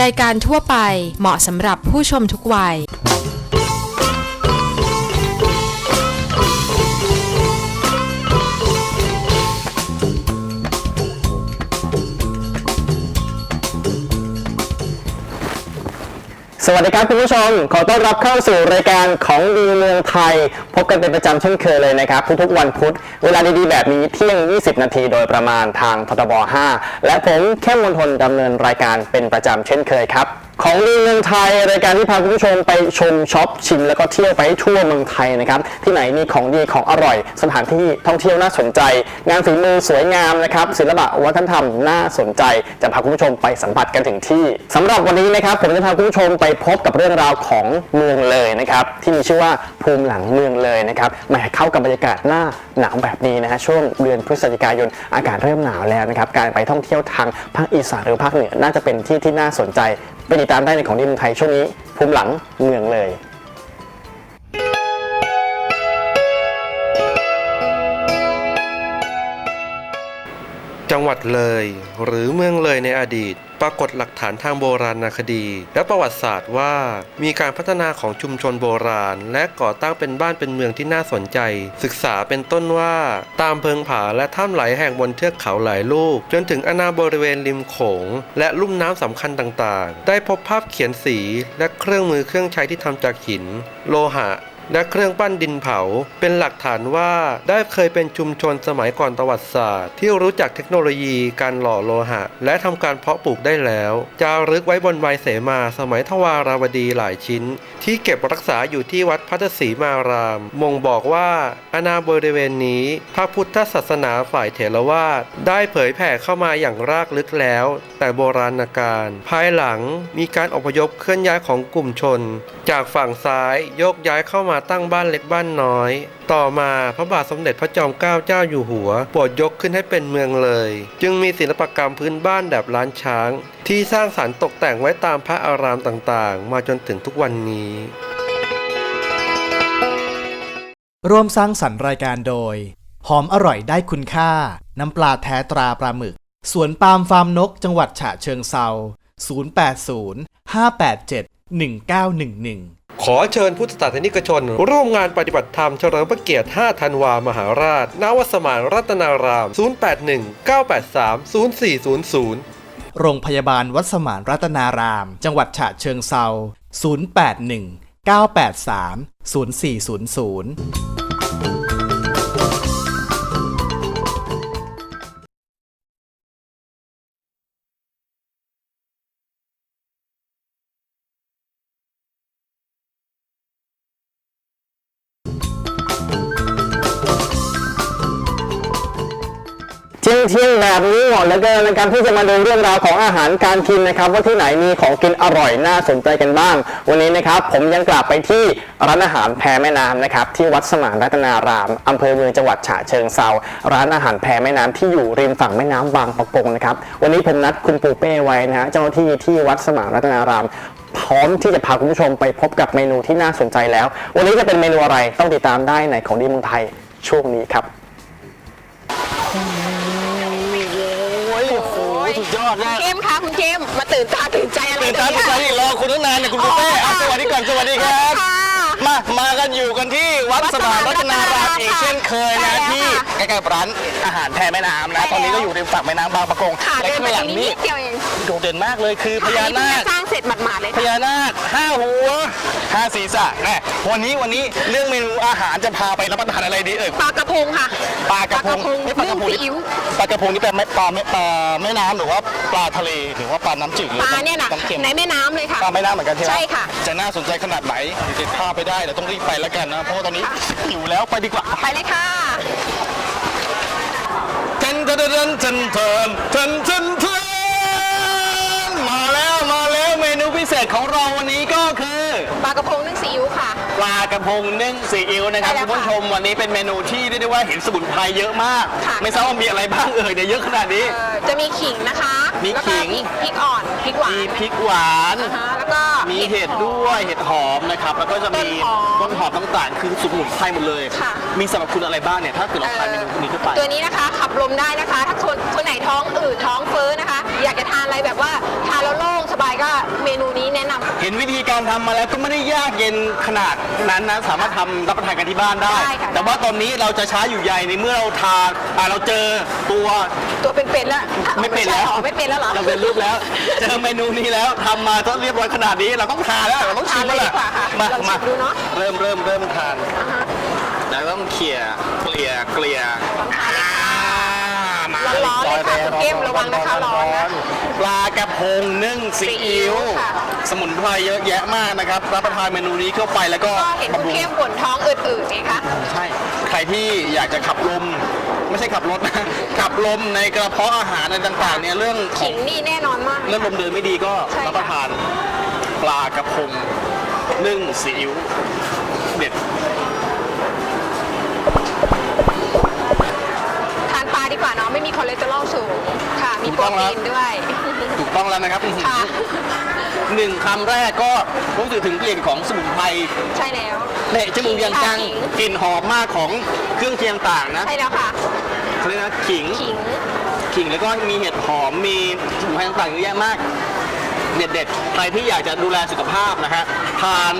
รายการทั่วไปเหมาะสำหรับผู้ชมทุกวัย สวัสดีครับคุณผู้ชม ขอต้อนรับเข้าสู่รายการของดีเมืองไทย พบกันเป็นประจำเช่นเคยเลยนะครับ ทุกๆวันพุธ เวลาดีๆแบบนี้เที่ยง 20 นาทีโดยประมาณทางททบ 5 และผมแค่มมนทนดำเนินรายการเป็นประจำเช่นเคยครับ ของดีเมืองไทยรายการที่พาคุณผู้ชมไปชมช็อปชิมแล้วก็เที่ยวไปทั่วเมืองไทยนะครับที่ไหนมีของดีของอร่อย สถานที่ท่องเที่ยวน่าสนใจ งานฝีมือสวยงามนะครับศิลปะวัฒนธรรมน่าสนใจ จะพาคุณผู้ชมไปสัมผัสกันถึงที่สำหรับวันนี้นะครับผมจะพาคุณผู้ชมไปพบกับเรื่องราวของเมืองเลยนะครับที่มีชื่อว่าภูมิหลังเมืองเลยนะครับแหมเข้ากับบรรยากาศหน้าหนาวแบบนี้นะฮะช่วงเดือนพฤศจิกายนอากาศเริ่มหนาวแล้วนะครับการไปท่องเที่ยวทางภาคอีสานหรือภาคเหนือน่าจะเป็นที่ที่น่าสนใจ ไปติดตามได้ในของดีเมืองไทยช่วงนี้ภูมิหลังเมืองเลยจังหวัดเลยหรือเมืองเลยในอดีต ปรากฏหลักฐานทางโบราณคดี และประวัติศาสตร์ว่า มีการพัฒนาของชุมชนโบราณ และก่อตั้งเป็นบ้านเป็นเมืองที่น่าสนใจ ศึกษาเป็นต้นว่า ตามเพิงผาและถ้ำไหลแห่งบนเทือกเขาหลายลูก จนถึงอนาบริเวณริมโขง และลุ่มน้ำสำคัญต่างๆ ได้พบภาพเขียนสีและเครื่องมือเครื่องใช้ที่ทำจากหิน โลหะ และเครื่องปั้นดินเผา เป็นหลักฐานว่าได้เคยเป็นชุมชนสมัยก่อนประวัติศาสตร์ ที่รู้จักเทคโนโลยีการหล่อโลหะ และทำการเพาะปลูกได้แล้วจารึกไว้บนใบเสมาสมัยทวาราวดีหลายชิ้น ที่เก็บรักษาอยู่ที่วัดพัทศรีมาราม มงบอกว่าอาณาบริเวณนี้พระพุทธศาสนาฝ่ายเถรวาทได้เผยแผ่เข้ามาอย่างรากลึกแล้ว แต่โบราณกาลภายหลังมีการอพยพเคลื่อนย้ายของกลุ่มชน จากฝั่งซ้ายโยกย้ายเข้ามาตั้งบ้านเล็กบ้านน้อย ต่อมาพระบาทสมเด็จพระจอมเกล้าเจ้าอยู่หัวโปรดยกขึ้นให้เป็นเมืองเลย จึงมีศิลปกรรมพื้นบ้านแบบล้านช้าง ที่สร้างสรรค์ตกแต่งไว้ตามพระอารามต่างๆ มาจนถึงทุกวันนี้ร่วมสร้างสรรค์รายการโดย หอมอร่อยได้คุณค่า น้ำปลาแท้ตราปลาหมึก สวนปาล์มฟาร์มนก จังหวัดฉะเชิงเซา080 587 1911 ขอเชิญพุทธศาสนิกชน ร่วมงานปฏิบัติธรรมเฉลิมพระเกียรติ 5 ธันวา มหาราชณวัดสมานรัตนาราม 081 983 0400 โรงพยาบาลวัดสมานรัตนาราม จังหวัดฉะเชิงเซา081 983 0400 เที่ยงแบบนี้เหมาะเหลือเกินนะครับที่จะมาดูเรื่องราวของอาหารการกินนะครับ ว่าที่ไหนมีของกินอร่อยน่าสนใจกันบ้าง วันนี้นะครับผมยังกลับไปที่ร้านอาหารแพแม่น้ำนะครับที่วัดสมานรัตนารามอำเภอเมืองจังหวัดฉะเชิงเซาร้านอาหารแพแม่น้ำที่อยู่ริมฝั่งแม่น้ำบางปะกงนะครับวันนี้ผมนัดคุณปูเป้ไว้นะฮะเจ้าหน้าที่ที่วัดสมานรัตนารามพร้อมที่จะพาคุณผู้ชมไปพบกับเมนูที่น่าสนใจแล้ว วันนี้จะเป็นเมนูอะไรต้องติดตามได้ในของดีเมืองไทยช่วงนี้ครับ อดมากเจมส์คะคุณเจมส์มาตื่นตาตื่นใจอะไรตื่นตาตื่นใจนี่รอคุณตั้งนานเนี่ยคุณปุ้เป้อะสวัสดีก่อนสวัสดีครับค่ะมามากันอยู่กันที่วัดสมานรัตนารามอีกเช่นเคยนะที่ใกล้ๆร้านอาหารแพแม่น้ำนะ ตอนนี้ก็อยู่ริมฝั่งแม่น้ำบางปะกงค่ะและเดินข้างมาหลัตรงงนี้นี้นิดเดียวเองโดดเด่นมากเลยคือพญาอันนี้นาเพิ่งคจะสร้างสร็จหมาดๆเลยพญานาคห้าหัวห้าศีรษะแน่วันนี้วันนี้เรื่องเมนูอาหารจะพาไปรับประทานอะไรดีเอ่ยปลากระพงค่ะ ปลากระพงไม่ปลากระพงนี่ปลากระพงนี่แปลไม่ปลาไม่ปลาแม่น้ำหรือว่าปลาทะเลหรือว่าปลาน้ำจืดปลาเนี่ยนะในแม่น้ำเลยค่ะปลาแม่น้ำเหมือนกันใช่ไหมใช่ค่ะ จะน่าสนใจขนาดไหนจะพาไปได้เดี๋ยวต้องรีบไปแล้วกันนะเพราะว่าตอนนี้อยู่แล้วไปดีกว่าไปเลยค่ะเทนเทนเทนเทนเทนเทน พิเศษของเราวันนี้ก็คือปลากระพงนึ่งซีอิ๊วค่ะ ปลากระพงนึ่งซีอิ๊วนะครับใช่แล้คุวณค่ะผู้ชมวันนี้เป็นเมนูที่เรียกได้ว่าเห็นสมุนไพรเยอะมาก ค่ะ ไม่ทราบว่ามีอะไรบ้างเอ่ยเนี่ยเยอะขนาดนี้ เอ่อจะมีขิงนะคะมีแล้วก็ขิงพริกอ่อนพริกหวานมีพริกหวาน นะคะแล้วก็มีเห็ดด้วยเห็ดหอมนะครับแล้วก็จะมีต้ต้นนหหออมมต่างๆ คือสมุนไพรหมดเลย ค่ะ มีสรรพคุณอะไรบ้างเนี่ยถ้าเกิดเราทานเมนูนี้เข้าไป ตัวนี้นะคะขับลมได้นะคะ ถ้าคนคนไหนท้องอืดท้องเฟ้อนะคะ อยากจะทานอะไรแบบ เมนูนี้แนะนำ เห็นวิธีการทำมาแล้วก็ไม่ได้ยากเย็นขนาดนั้นนะสามารถทำรับประทานกันที่บ้านได้ ได้ค่ะ แต่ว่าตอนนี้เราจะช้าอยู่ใหญ่ในเมื่อเราทานอ่าเราเจอตัว ตัวเป็นๆแล้วไม่เป็นแล้วอ๋อไม่เป็นแล้วเหรอ เราเป็นรูปแล้ว เจอเมนูนี้แล้วทำมาต้องเรียบร้อยขนาดนี้ เราต้องทานแล้วเราต้องชิมแล้วทานเลยดีกว่าค่ะมาลองชิมมาดูเนอะ เริ่มเริ่มเริ่มทานอ่าฮะแล้วต้องเขี่ยเกลี่ยเกลี่ยลองทานเลยค่ะมา ร้อนๆเลยค่ะคุณเข้มระวังนะคะร้อนนะปลากระพงนึ่งซีอิ๊วค่ะสมุนไพรเยอะแยะมากนะครับ รับประทานเมนูนี้เข้าไปแล้วก็ก็เห็นคุณบำรุงเข้มบ่นท้องอืดๆไงคะใช่ ใครที่อยากจะขับลม ไม่ใช่ขับรถนะ ขับลมในกระเพาะอาหารอะไรต่างๆเนี่ยเรื่องขอขิงงนี่แน่นอนมาก เรื่องลมเดินไม่ดีก็ใช่ค่ะ รับประทานปลากระพงนึ่งซีอิ๊ว คอเลสเตอรอลสูงค่ะ มีโปรตีนด้วย ถูกต้องแล้วนะครับค่ะ หนึ่งคำแรกก็รู้สึกถึงกลิ่นของสมุนไพรใช่แล้ว เละจมูกยังจังขิง กลิ่นหอมมากของเครื่องเคียงต่างนะใช่แล้วค่ะ เขาเรียกนะขิง ขิง ขิงแล้วก็มีเห็ดหอมมีสมุนไพรต่างๆเยอะแยะมาก เด็ดๆใครที่อยากจะดูแลสุขภาพนะฮะทาน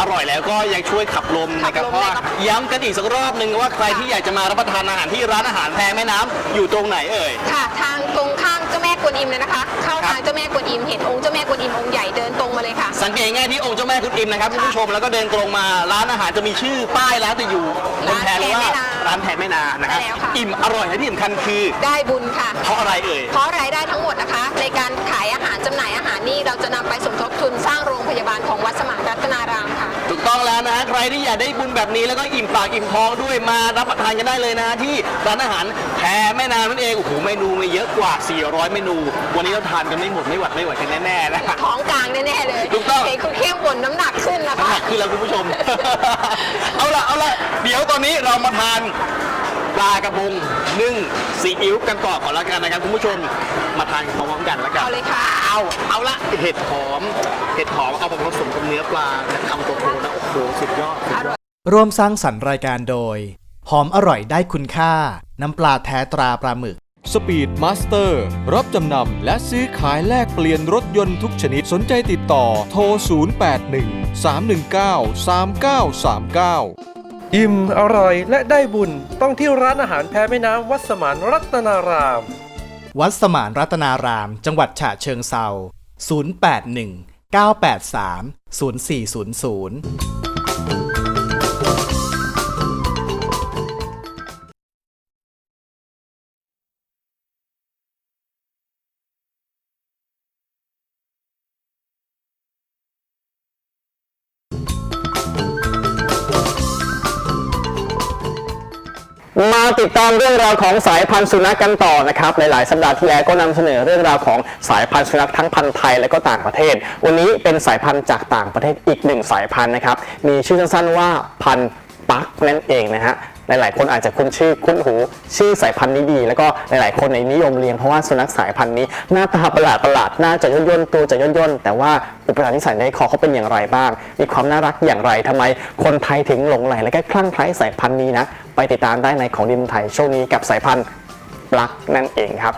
อร่อยแล้วก็ยังช่วยขับลมในกระเพาะขับลมในกระเพาะย้ำกันอีกสักรอบหนึ่งว่าใครที่อยากจะมารับประทานอาหารที่ร้านอาหารแพแม่น้ำอยู่ตรงไหนเอ่ย ค่ะ ทางตรงข้างเจ้าแม่กวนอิมเลยนะคะ เข้าครับทางเจ้าแม่กวนอิมเห็นองค์เจ้าแม่กวนอิมองค์ใหญ่เดินตรงมาเลยค่ะ สังเกตง่ายที่องค์เจ้าแม่คุณอิมนะครับคุณผู้ชมแล้วก็เดินตรงมาร้านอาหารจะมีชื่อป้ายร้านจะอยู่บนแพเลยว่าร้านแพแม่นานะครับใช่แล้วค่ะ อิ่มอร่อยและที่สำคัญคือ ได้บุญค่ะ เพราะอะไรเอ่ย เพราะรายได้ทั้งหมดนะคะ ในการขายอาหารจำหน่ายอาหารนี่เราจะนำไปสมทบทุนสร้างโรงพยาบาลของวัดสมานรัต ต้องแล้วนะฮะใครที่อยากได้บุญแบบนี้แล้วก็อิ่มปากอิ่มท้องด้วยมารับประทานกันได้เลยนะฮะที่ร้านอาหารแพแม่นางนั่นเองโอ้โหเมนูมีเยอะกว่า 400 เมนู วันนี้เราทานกันไม่หมดไม่หวัดไม่ไหวกันแน่ๆนะท้องกลางแน่ๆเลยถูกต้อง เห็นคุณเข้มบ่นน้ำหนักขึ้นนะน้ำหคะ นักขึ้นแล้วคุณผู้ชม เอาละเอาละเดี๋ยวตอนนี้เรามาทาน ปลากระพงนึ่งซีอิ๊วกันต่อก่อนแล้วกันนะครับคุณผู้ชมมาทานพร้อมๆกันแล้วกันเอาเลยค่ะเอาเอาละเห็ดหอม เห็ดหอมเอามาผสมกับเนื้อปลาและคำโตๆนะโอ้โหสุดยอดสุดยอดร่วมสร้างสรรค์รายการโดย หอมอร่อยได้คุณค่า น้ำปลาแท้ตราปลาหมึกสปีดมาสเตอร์รับจำนำและซื้อขายแลกเปลี่ยนรถยนต์ทุกชนิดสนใจติดต่อโทร 081 319 3939 อิ่มอร่อยและได้บุญต้องที่ร้านอาหารแพแม่น้ำวัดสมานรัตนาราม วัดสมานรัตนาราม จังหวัดฉะเชิงเซา081 983 0400 ติดตามเรื่องราวของสายพันธุ์สุนัขกันต่อนะครับ หลาย ๆ สัปดาห์ที่แล้วก็นำเสนอเรื่องราวของสายพันธุ์สุนัขทั้งพันธุ์ไทยและก็ต่างประเทศ วันนี้เป็นสายพันธุ์จากต่างประเทศอีกหนึ่งสายพันธุ์นะครับ มีชื่อสั้นๆว่าพันธุ์ปักนั่นเองนะฮะ หลาย ๆ คนอาจจะคุ้นชื่อคุ้นหู ชื่อสายพันธุ์นี้ดี แล้วก็หลาย ๆ คนในนิยมเลี้ยงเพราะว่าสุนัขสายพันธุ์นี้หน้าตาประหลาดประหลาดหน้าจะย่นย่นตัวจะย่นย่นแต่ว่าอุปนิสัยในคอเขาเป็นอย่างไรบ้าง มีความน่ารักอย่างไรทำไม คนไทยถึงหลงใหลและก็คลั่งไคล้สายพันธุ์นี้นะไปติดตามได้ในของดินไทยช่วงนี้กับสายพันธุ์ปลักนั่นเองครับ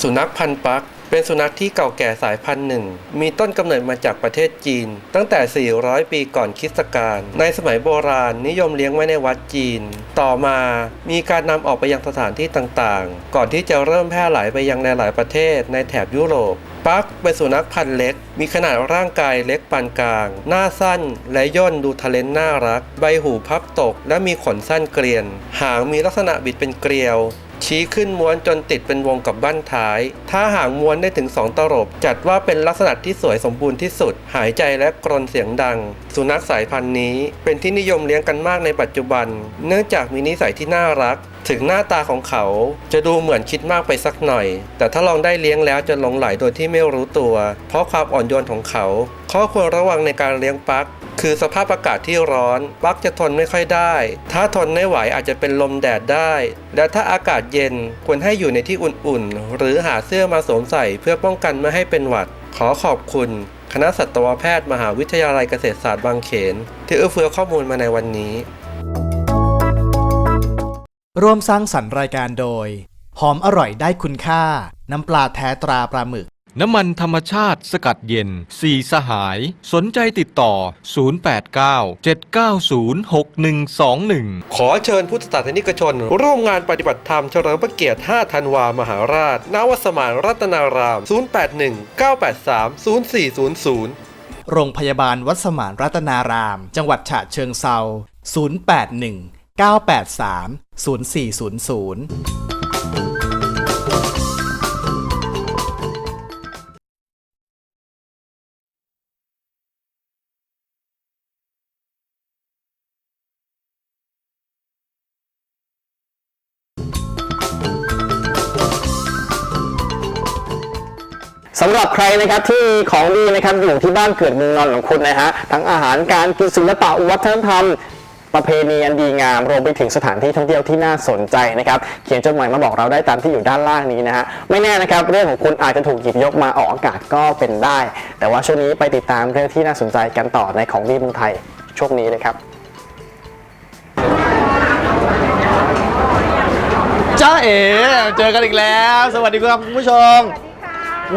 สุนัขพันธุ์ปัก เป็นสุนัขที่เก่าแก่สายพันธุ์หนึ่ง มีต้นกำเนิดมาจากประเทศจีน ตั้งแต่ 400 ปีก่อนคริสตกาล ในสมัยโบราณนิยมเลี้ยงไว้ในวัดจีน ต่อมามีการนำออกไปยังสถานที่ต่างๆ ก่อนที่จะเริ่มแพร่หลายไปยังในหลายประเทศในแถบยุโรปปักเป็นสุนัขพันธุ์เล็ก มีขนาดร่างกายเล็กปานกลาง หน้าสั้นและย่นดูทะเลนน่ารัก ใบหูพับตก และมีขนสั้นเกลียน หางมีลักษณะบิดเป็นเกลียว ชี้ขึ้นม้วนจนติดเป็นวงกับบั้นท้าย ถ้าหางม้วนได้ถึง 2 ตลบ จัดว่าเป็นลักษณะที่สวยสมบูรณ์ที่สุด หายใจและกรนเสียงดัง สุนัขสายพันธุ์นี้ เป็นที่นิยมเลี้ยงกันมากในปัจจุบัน เนื่องจากมีนิสัยที่น่ารัก ถึงหน้าตาของเขาจะดูเหมือนคิดมากไปสักหน่อย แต่ถ้าลองได้เลี้ยงแล้วจะหลงไหลโดยที่ไม่รู้ตัว เพราะความอ่อนโยนของเขา ข้อควรระวังในการเลี้ยงปัก คือสภาพอากาศที่ร้อนปลั๊กจะทนไม่ค่อยได้ ถ้าทนไม่ไหวอาจจะเป็นลมแดดได้ และถ้าอากาศเย็นควรให้อยู่ในที่อุ่นๆ หรือหาเสื้อมาสวมใส่เพื่อป้องกันไม่ให้เป็นหวัด ขอขอบคุณ คณะสัตวแพทย์มหาวิทยาลัยเกษตรศาสตร์บางเขน ที่เอื้อเฟื้อข้อมูลมาในวันนี้ ร่วมสร้างสรรค์รายการโดย หอมอร่อยได้คุณค่า น้ำปลาแท้ตราปลาหมึก น้ำมันธรรมชาติสกัดเย็น สีสหาย สนใจติดต่อ 089 790 6121 ขอเชิญพุทธศาสนิกชน ร่วมงานปฏิบัติธรรมเฉลิมพระเกียรติ 5 ธันวามหาราชณวัดสมานรัตนาราม 081 983 0400 โรงพยาบาลวัดสมานรัตนาราม จังหวัดฉะเชิงเซา081 983 0400 นะครับที่ของดีนะครับอยู่ที่บ้านเกิดเมืองนอนของคุณนะฮะทั้งอาหารการกินศิลปะวัฒนธรรมประเพณีอันดีงามรวมไปถึงสถานที่ท่องเที่ยวที่น่าสนใจนะครับ เขียนจดหมายมาบอกเราได้ตามที่อยู่ด้านล่างนี้นะฮะไม่แน่นะครับ เรื่องของคุณอาจจะถูกหยิบยกมาออกอากาศก็เป็นได้ แต่ว่าช่วงนี้ไปติดตามเรื่องที่น่าสนใจกันต่อในของดีเมืองไทยช่วงนี้เลยครับจ้าเอ๋เจอกันอีกแล้ว สวัสดีครับคุณผู้ชม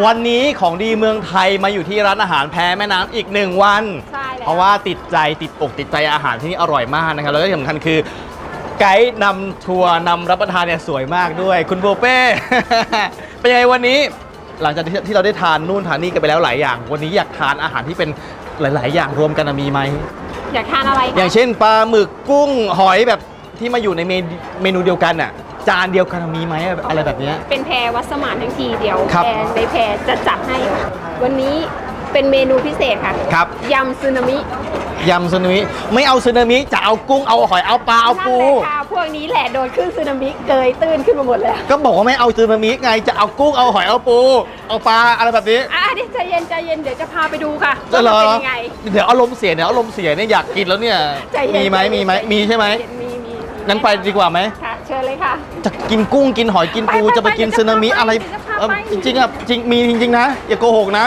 วันนี้ของดีเมืองไทยมาอยู่ที่ร้านอาหารแพแม่น้ำอีกหนึ่งวัน ใช่แล้วเพราะว่าติดใจติดอกติดใจอาหารที่นี่อร่อยมากนะครับแล้วก็ที่สำคัญคือไกด์นำทัวร์นำรับประทานเนี่ยสวยมากด้วย คุณโบเป้ เป็นยังไงวันนี้ หลังจากที่ที่เราได้ทานนู่นทานนี่กันไปแล้วหลายอย่าง วันนี้อยากทานอาหารที่เป็นหลาย ๆ อย่างรวมกันนะมีไหม อยากทานอะไรอย่างเช่นปลาหมึกกุ้งหอยแบบที่มาอยู่ในเมนเมนูเดียวกันอะ จานเดียวกันมีไหมอะไรแบบเนี้ย เป็นแพรวัดสมานทั้งทีเดียวครับ แพรในแพรจะจัดให้ค่ะวันนี้เป็นเมนูพิเศษค่ะครับยำซึนามิยำซึนามิไม่เอาซึนามิจะเอากุ้งเอาหอยเอาปลาเอาปู นั่นแหละค่ะพวกนี้แหละโดนคลื่นซึนามิเกยตื้นขึ้นมาหมดเลยก็บอกว่าไม่เอาซึนามิไงจะเอากุ้งเอาหอยเอาปู เอาปลาอะไรแบบนี้อะเดี๋ยวใจเย็นใจเย็นเดี๋ยวจะพาไปดูค่ะจะว่าเหรอมันเป็นยังไง เดี๋ยวอารมณ์เสียเดี๋ยวอารมณ์เสียเนี่ยอยากกินแล้วเนี่ยใจเย็นมีไหมใจเย็นมีไหมมีใช่ไหมมีมีมีงั้นไปดีกว่าไหม จะกินกุ้งกินหอยกินปูไปไปจะไปกินเดี๋ยวจะซึนามิพาไปอะไรเดี๋ยวจะพาเอ่อไปจริงๆอะจริงมีจริง ๆ นะ อย่าโกหกนะ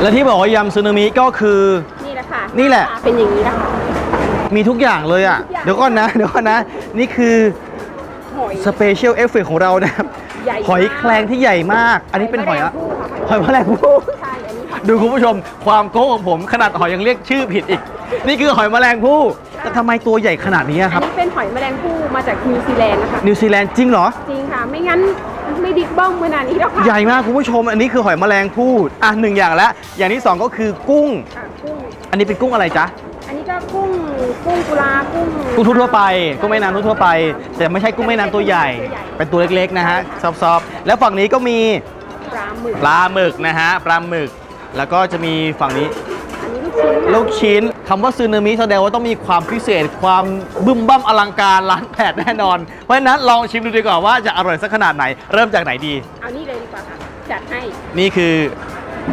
และที่บอกว่ายำซึนามิก็คือ นี่แหละค่ะนี่แหละ เป็นอย่างนี้นะคะ มีทุกอย่างเลยอะทุกอย่าง เดี๋ยวก่อนนะ เดี๋ยวก่อนนะ นี่คือหอย สเปเชียลเอฟเฟกของเรานะครับ ใหญ่มากหอยแครงที่ใหญ่มาก อันนี้เป็นหอยอะหอยแมลงภู่ ใช่อันนี้ค่ะดูคุณผู้ชมความโก้ของผมขนาดหอยยังเรียกชื่อผิดอีก นี่คือหอยแมลงภู่ แต่ทำไมตัวใหญ่ขนาดนี้อะคอัรันบนี้เป็นหอยแมลงภู่มาจากนิวซีแลนด์นะคะ นิวซีแลนด์จริงเหรอ จริงค่ะ ไม่งั้นไม่ดิกบ้องขนาดนี้หรอกค่ะใหญ่มากคุณผู้ชม อันนี้คือหอยแมลงภู่อะหนึ่งอย่างแล้วอย่างที่สองก็คือกุ้ง ค่ะกุ้ง อันนี้เป็นกุ้งอะไรจ๊ะอันนี้ก็กุ้ง กุ้งกุลา กุ้งกุ้งทั่วๆไปกุ้งแม่น้ำทั่วๆไป แต่ไม่ใช่กุ้งแม่น้ำตัวใหญ่ เป็นตัวเล็กๆนะฮะซอฟๆแล้วฝั่งนี้ก็มี ปลาหมึกปลาหมึกนะฮะปลาหมึก แล้วก็จะมีฝั่งนี้อันนี้ ลูกชิ้นลูกชิ้นคำว่าซึนามิแสดงว่าต้องมีความพิเศษ ความบึ้มบั้มอลังการล้านแผดแน่นอน เพราะฉะนั้นลองชิมดูดีกว่าว่าจะอร่อยสักขนาดไหน เริ่มจากไหนดี เอานี่เลยดีกว่าค่ะ จัดให้ นี่คือ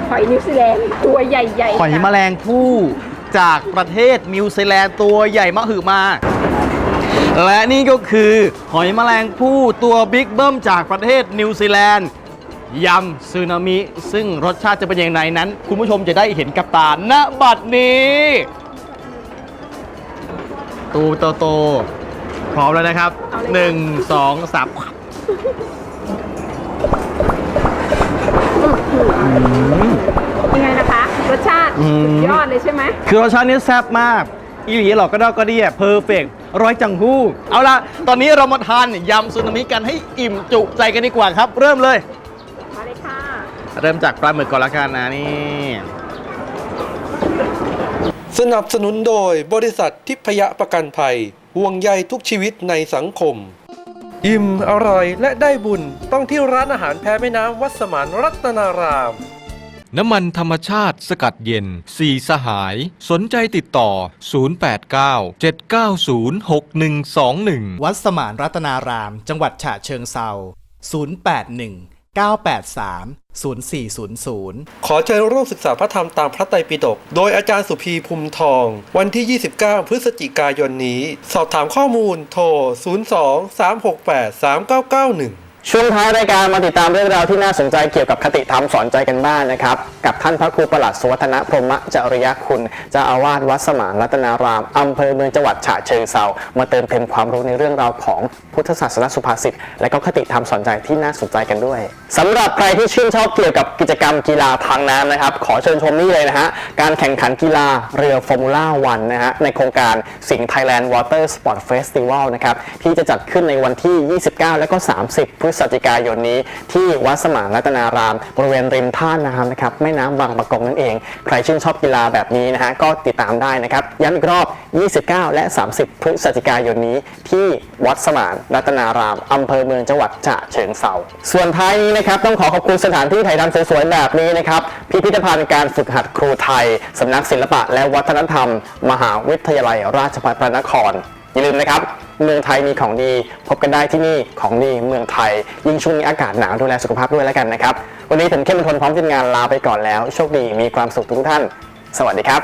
หอยนิวซีแลนด์ตัวใหญ่ๆหอยแมลงภู่จากประเทศนิวซีแลนด์ตัวใหญ่มหึมา และนี่ก็คือหอยแมลงภู่ตัวบิ๊กเบิ้มจากประเทศนิวซีแลนด์ ยำซึนามิ ซึ่งรสชาติจะเป็นอย่างไรนั้น คุณผู้ชมจะได้เห็นกับตาณบัดนี้ ตูโตโต พร้อมแล้วนะครับ1 2 3ยังไงนะคะ รสชาติอืมสุดยอดเลยใช่ไหม คือรสชาตินี้แซ่บมาก อีหลีหรอกก็ดอกก็เดียเพอร์เฟกร้อยจังหู้ เอาล่ะ ตอนนี้เรามาทานยำซูนามิกันให้อิ่มจุใจกันดีกว่าครับ เริ่มเลยมาเลยค่ะ เริ่มจากปลาหมึกก่อนละกันนะนี่สนับสนุนโดยบริษัททิพยประกันภัยห่วงใยทุกชีวิตในสังคม อิ่มอร่อยและได้บุญต้องที่ร้านอาหารแพแม่น้ำวัดสมานรัตนาราม น้ำมันธรรมชาติสกัดเย็น สีสหาย สนใจติดต่อ 089 790 6121 วัดสมานรัตนาราม จังหวัดฉะเชิงเซา081 983 0400 ขอเชิญร่วมศึกษาพระธรรมตามพระไตรปิฎกโดยอาจารย์สุภีภูมิทอง วันที่ 29 พฤศจิกายนนี้ สอบถามข้อมูลโทร 02 368 3991 ช่วงท้ายรายการมาติดตามเรื่องราวที่น่าสนใจเกี่ยวกับคติธรรมสอนใจกันบ้างนะครับ กับท่านพระครูประหลัดสุวัฒนพรหมจริยคุณเจ้าอาวาสวัดสมานรัตนารามอำเภอเมืองจังหวัดฉะเชิงเซามาเติมเต็มความรู้ในเรื่องราวของพุทธศาสนสุภาษิตและก็คติธรรมสอนใจที่น่าสนใจกันด้วยสำหรับใครที่ชื่นชอบเกี่ยวกับกิจกรรมกีฬาทางน้ำนะครับ ขอเชิญชมนี่เลยนะฮะการแข่งขันกีฬาเรือฟอร์มูล่าวันนะฮะในโครงการสิงห์ไทยแลนด์วอเตอร์สปอร์ตเฟสติวัลนะครับที่จะจัดขึ้นในวันที่ 29 และก็ 30พฤศจิกายนนี้ ที่วัดสมานรัตนาราม บริเวณริมท่าน้ำนะครับแม่น้ำบางปะกงนั่นเอง ใครชื่นชอบกีฬาแบบนี้นะฮะก็ติดตามได้นะครับย้ำอีกรอบ 29 และ 30 พฤศจิกายนนี้ ที่วัดสมานรัตนารามอำเภอเมืองจังหวัดฉะเชิงเซาส่วนท้ายนี้นะครับต้องขอขอบคุณสถานที่ถ่ายทำสวยๆแบบนี้นะครับพิพิธภัณฑ์การฝึกหัดครูไทยสำนักศิลปะและวัฒนธรรม มหาวิทยาลัยราชภัฏพระนคร อย่าลืมนะครับ เมืองไทยมีของดี พบกันได้ที่นี่ของดีเมืองไทย ยิ่งช่วงนี้อากาศหนาวดูแลสุขภาพด้วยแล้วกันนะครับ วันนี้ผมเข้มทนพร้อมทีมงานลาไปก่อนแล้ว โชคดีมีความสุขทุกท่าน สวัสดีครับ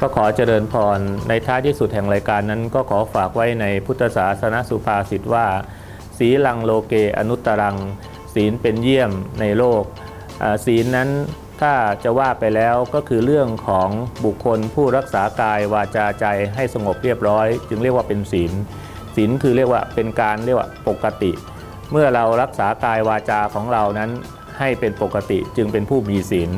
ก็ขอเจริญพร ในท้ายที่สุดแห่งรายการนั้น ก็ขอฝากไว้ในพุทธศาสนสุภาษิตว่า สีลังโลเกอนุตตรัง ศีลเป็นเยี่ยมในโลกศีลนั้น ถ้าจะว่าไปแล้วก็คือเรื่องของบุคคลผู้รักษากายวาจาใจให้สงบเรียบร้อย จึงเรียกว่าเป็นศีลศีลคือเรียกว่าเป็นการเรียกว่าปกติ เมื่อเรารักษากายวาจาของเรานั้น ให้เป็นปกติจึงเป็นผู้มีศีล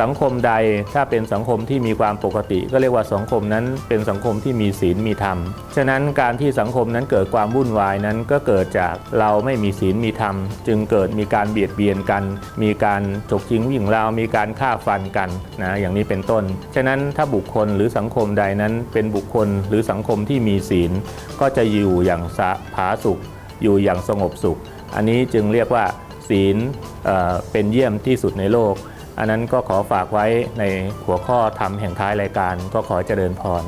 สังคมใดถ้าเป็นสังคมที่มีความปกติ ก็เรียกว่าสังคมนั้นเป็นสังคมที่มีศีลมีธรรม ฉะนั้นการที่สังคมนั้นเกิดความวุ่นวายนั้นก็เกิดจากเราไม่มีศีลมีธรรม จึงเกิดมีการเบียดเบียนกัน มีการฉกชิงวิ่งราวมีการฆ่าฟันกันนะอย่างนี้เป็นต้น ฉะนั้นถ้าบุคคลหรือสังคมใดนั้นเป็นบุคคลหรือสังคมที่มีศีล ก็จะอยู่อย่างสะผาสุข อยู่อย่างสงบสุข อันนี้จึงเรียกว่า ศีลเเป็นเยี่ยมที่สุดในโลก อันนั้นก็ขอฝากไว้ในหัวข้อธรรมแห่งท้ายรายการก็ขอเจริญพร